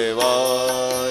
देवा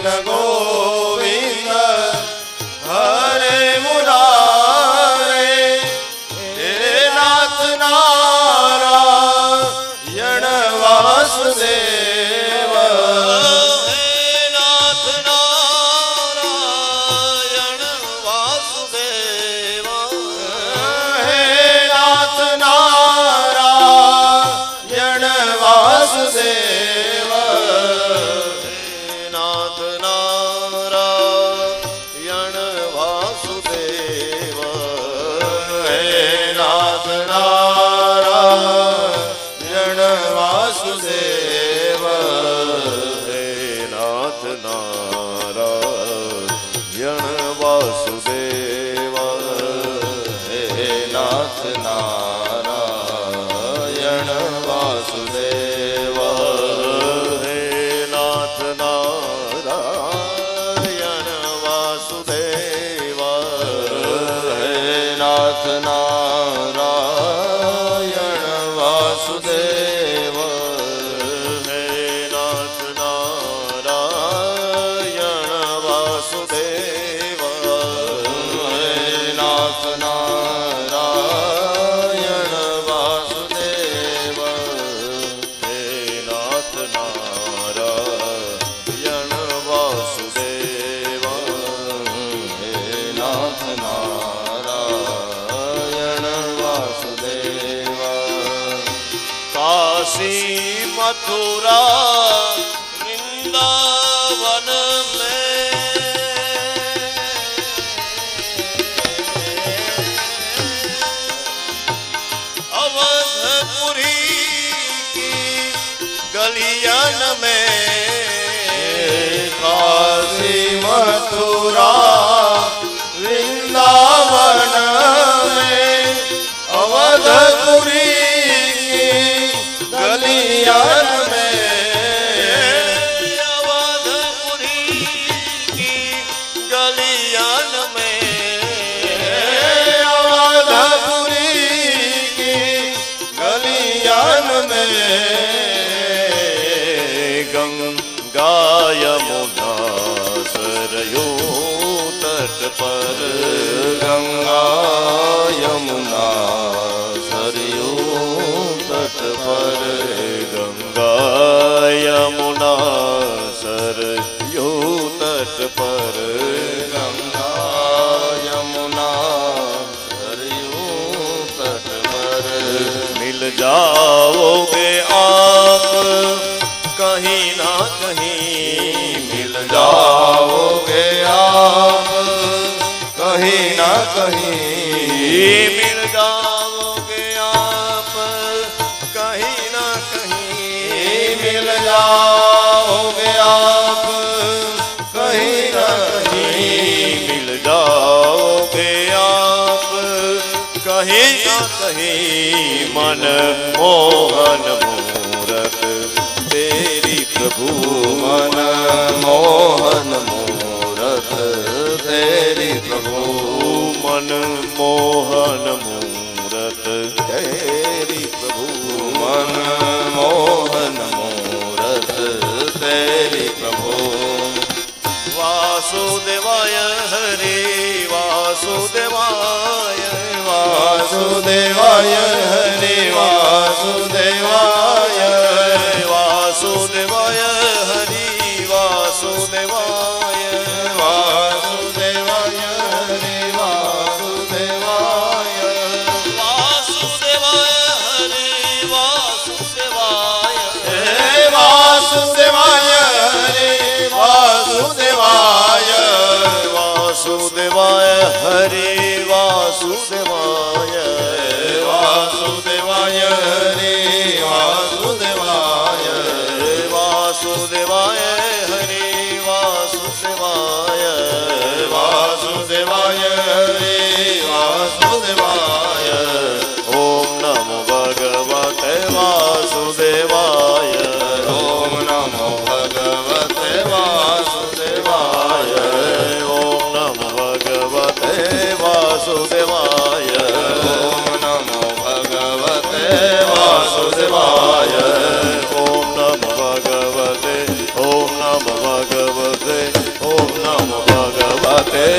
Krishna go. Mathura Vrindavan में अवधपुरी की गलियन में काशी मथुरा कहीं ना कहीं मिल जाओगे आप कहीं ना कहीं मिल जाओगे आप कहीं ना कहीं मिल जाओगे आप कहीं ना कहीं मन मोहन मूरत तेरी प्रभु मन मोहन मूरत तेरी प्रभु मन મોહન મૂરત તેરી પ્રભુ મન મોહન મૂરત તેરી પ્રભુ વાસુદેવાય હરે વાસુદેવાય વાસુદેવાય હરે વાસુદેવાય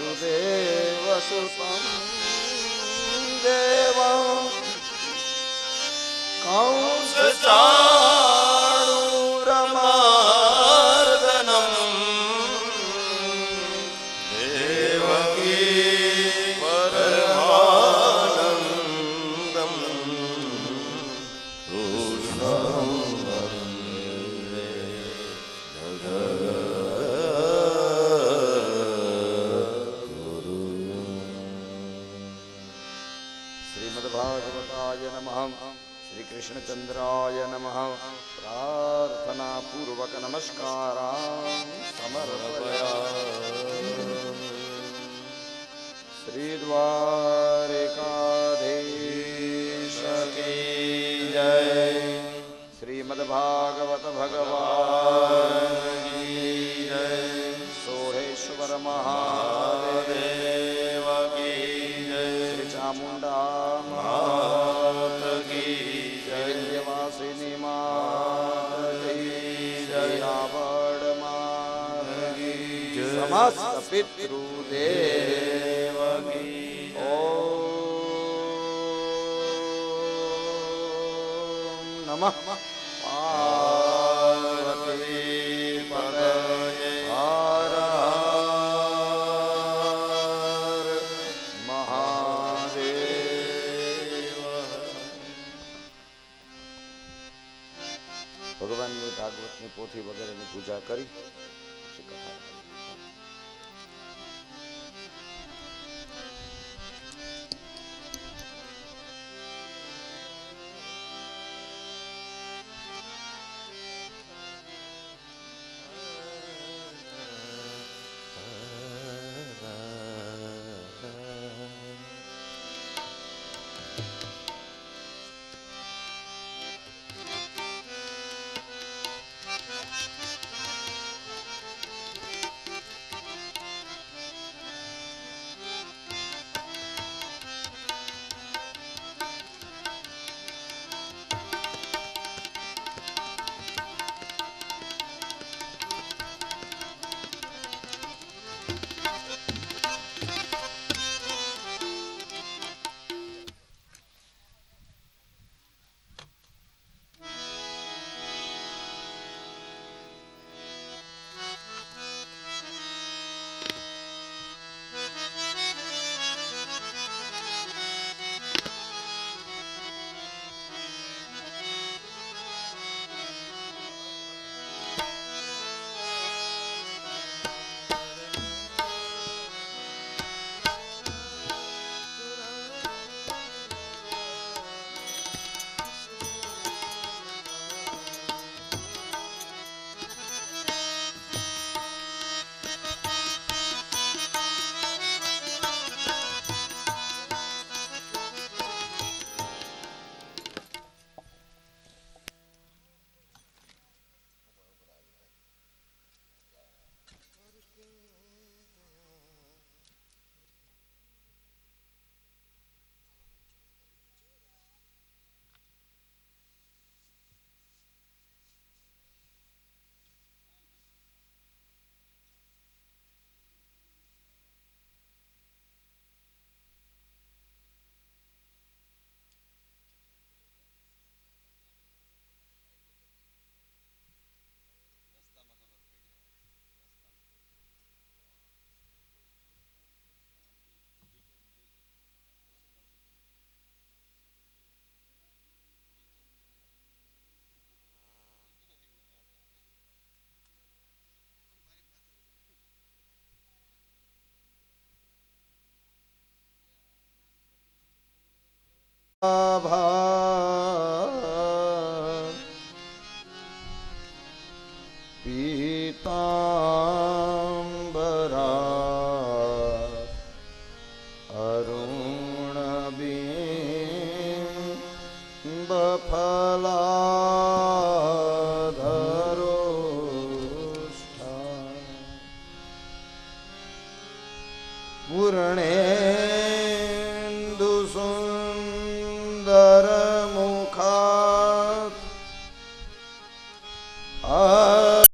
વસુદેવ સુપમ દેવ કંસ ચા कृष्णचन्द्राय पूर्वक प्रार्थनापूर्वकनमस्कारान् समर्पया श्री श्रीद्वारिकाधीशके जय। श्रीमद्भागवत भगवान् पितृदेव ओ नमः पार्वती पदये हर ભગવાનની ભાગવતની પોથી વગેરેની પૂજા કરી भा